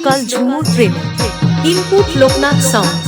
Local jhumur train input Loknath sound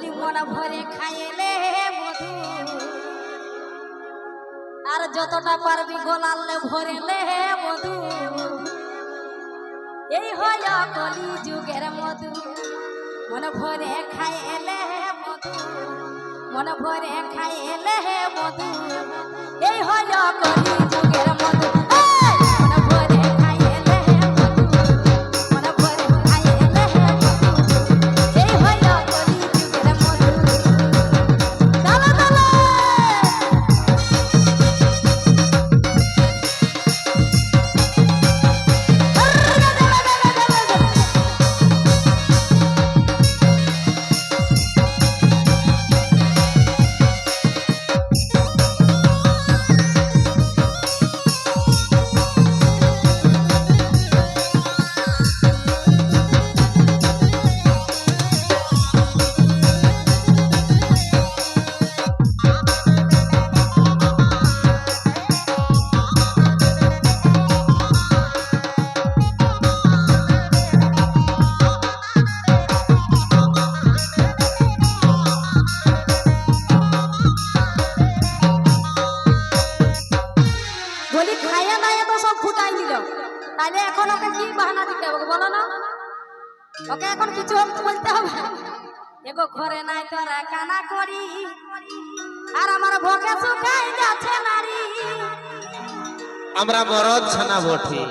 বলি, মনা ভরে খাইলে মধু আর যতটা পারবি গোলালে ভরেলে মধু এই হয় কলি যুগের মধু। মন ভরে খাইলে মধু মন ভরে খাইলে মধু এই হল কলি যুগের মধু। বটে।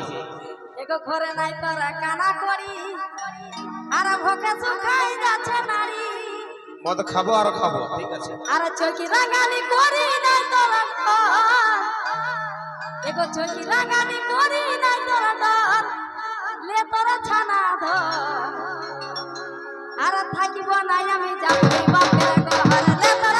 ঘরে নাই তোরা কানা করি আর ভোগে শুকাই যাচ্ছে নারী। মদ খাব আর খাব। ঠিক আছে। আর চৌকি রাঙালি করি নাই তোরা চৌকি রাঙালি করি নাই তোরা ডর লে তোরা ছানা ধর। আর থাকিব নাই আমি যাবি বাপের ঘর লে তোরা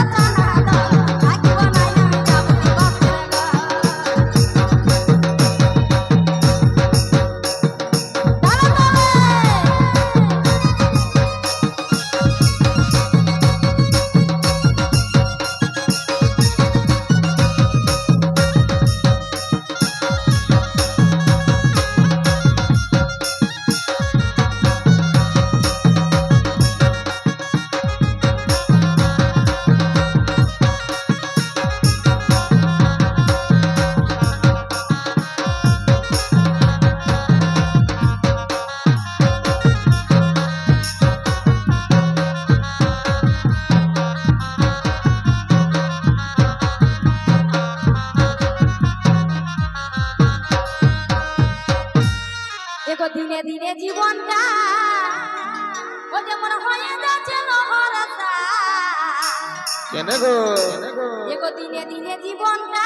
দিনে দিনে জীবনটা।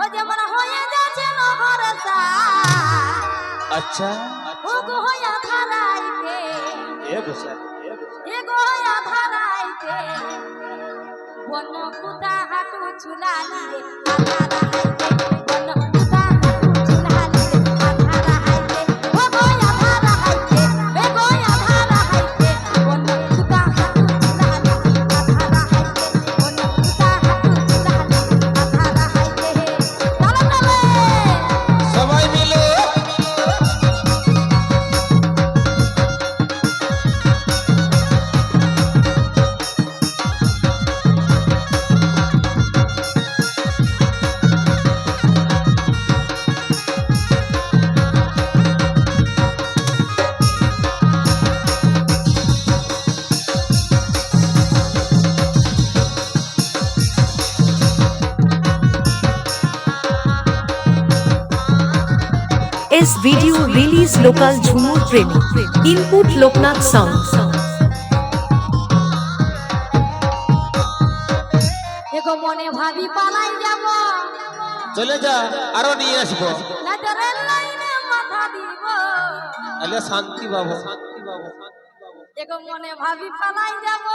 ও যেমন হয়ে যাচ্ছে নহরতা আচ্ছা। ও গো হয়া ধারাইতে। এ বসা এ গো হয়া ধারাইতে। বন কুতা হাটু ছুলা রে আধারা হাইতে বন This video release local Jhumur Premi. Input Loknath songs. দেখো মনে ভাবি পালাই যাব চলে যা আরও নিয়ে আসব না ডরের লাইনে মাথা দিব আলে শান্তি বাবু শান্তি বাবু দেখো মনে ভাবি পালাই যাব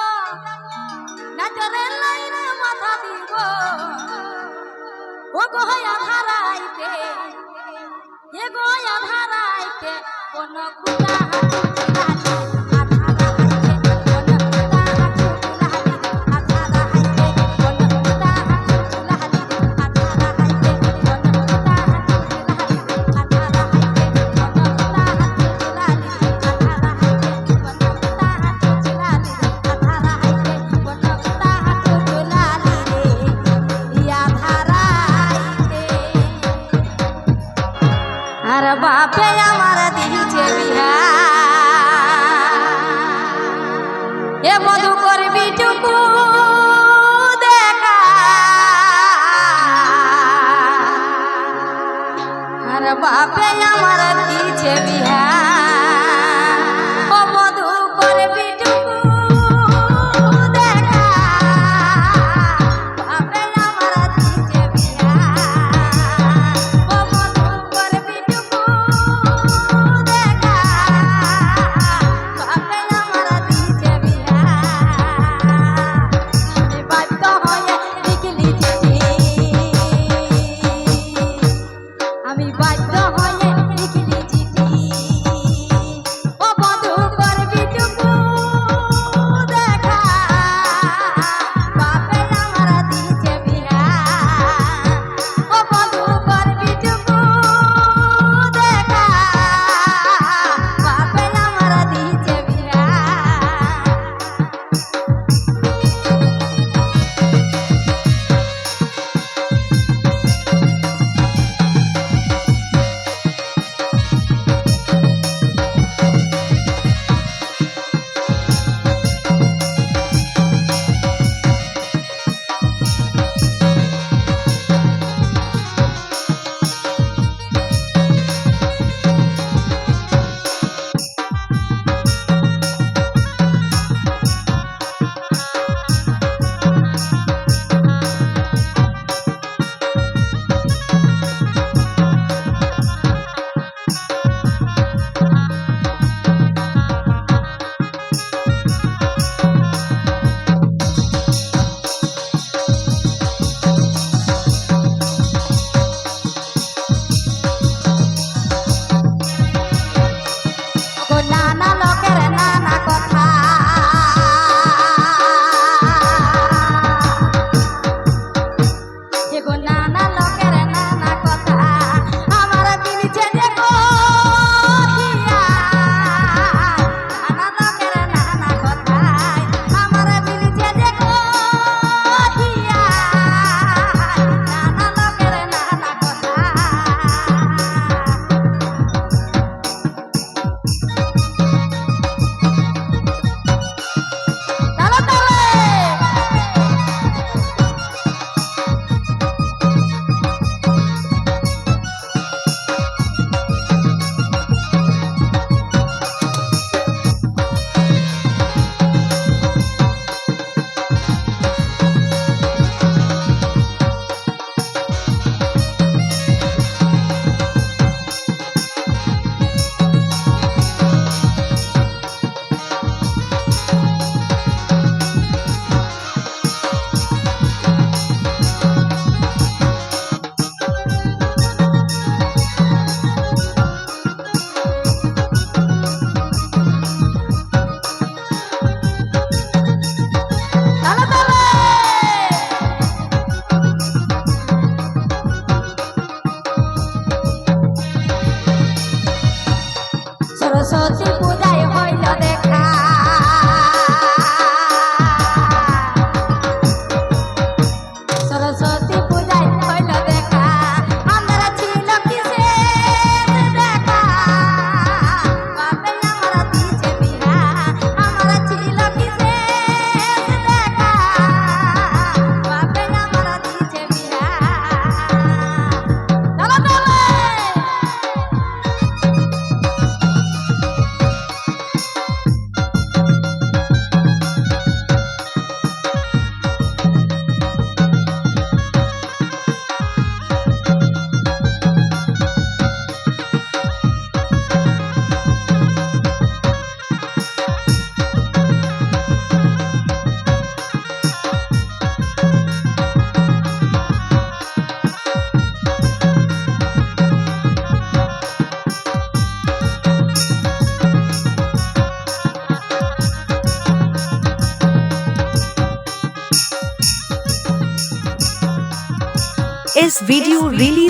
না ডরের লাইনে মাথা দিব ও গো হারাইতে হে গয়া ধারাইতে কোনগুলা হাতুড়ি আমার বাপে আমার দিয়েছে বিরা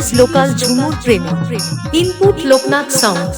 ইজ লোকাল ঝুমুর প্রেমী। Input Loknath sound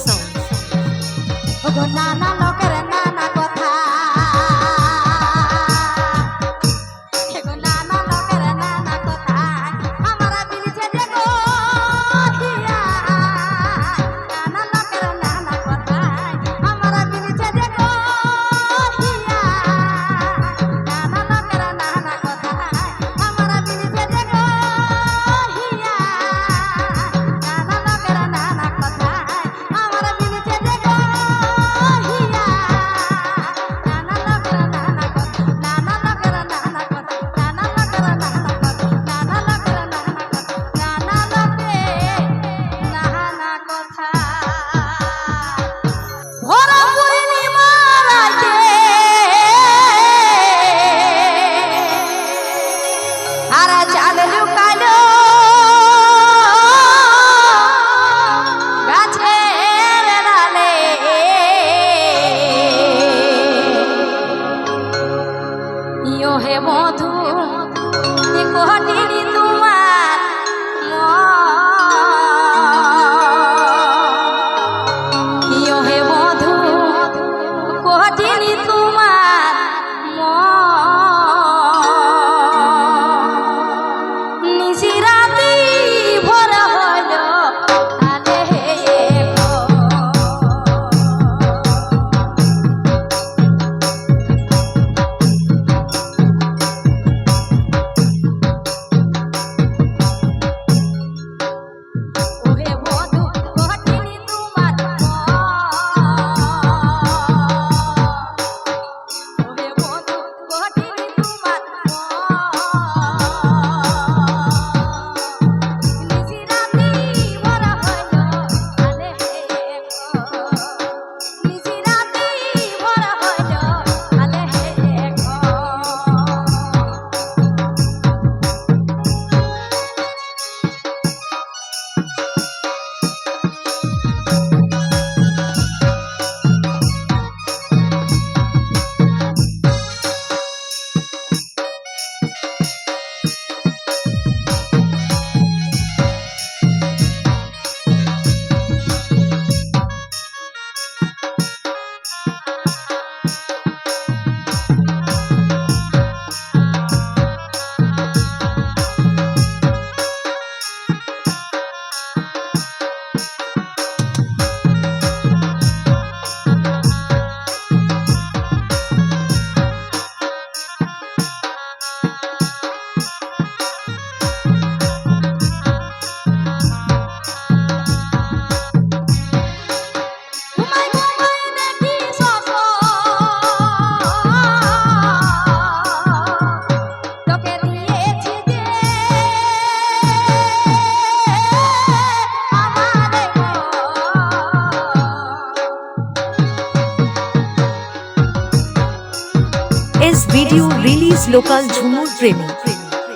local jhumur প্রেমী।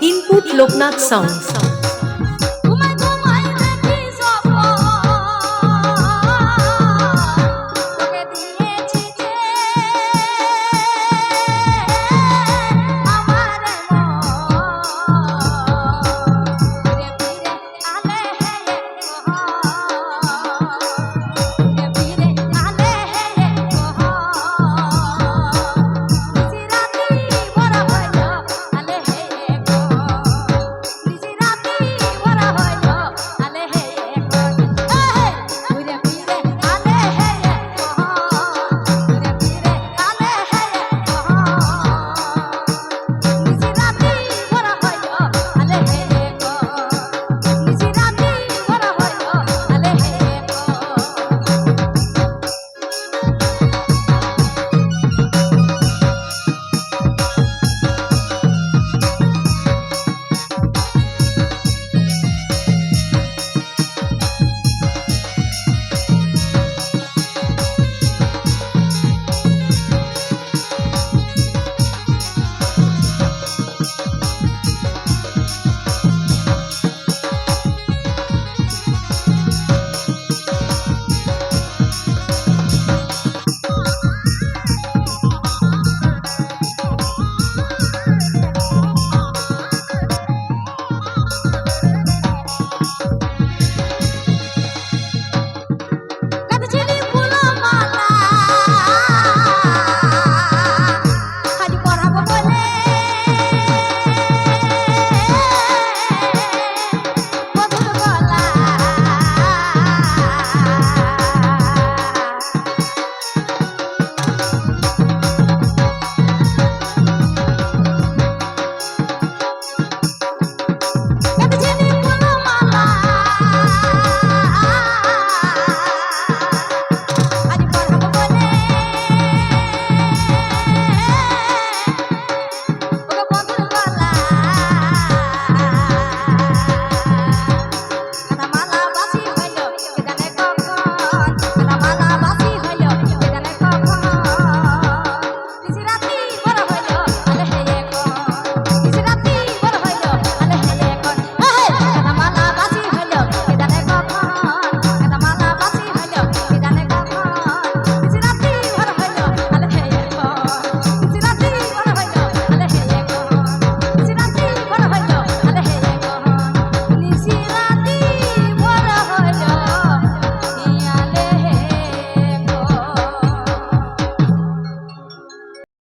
Input Loknath sounds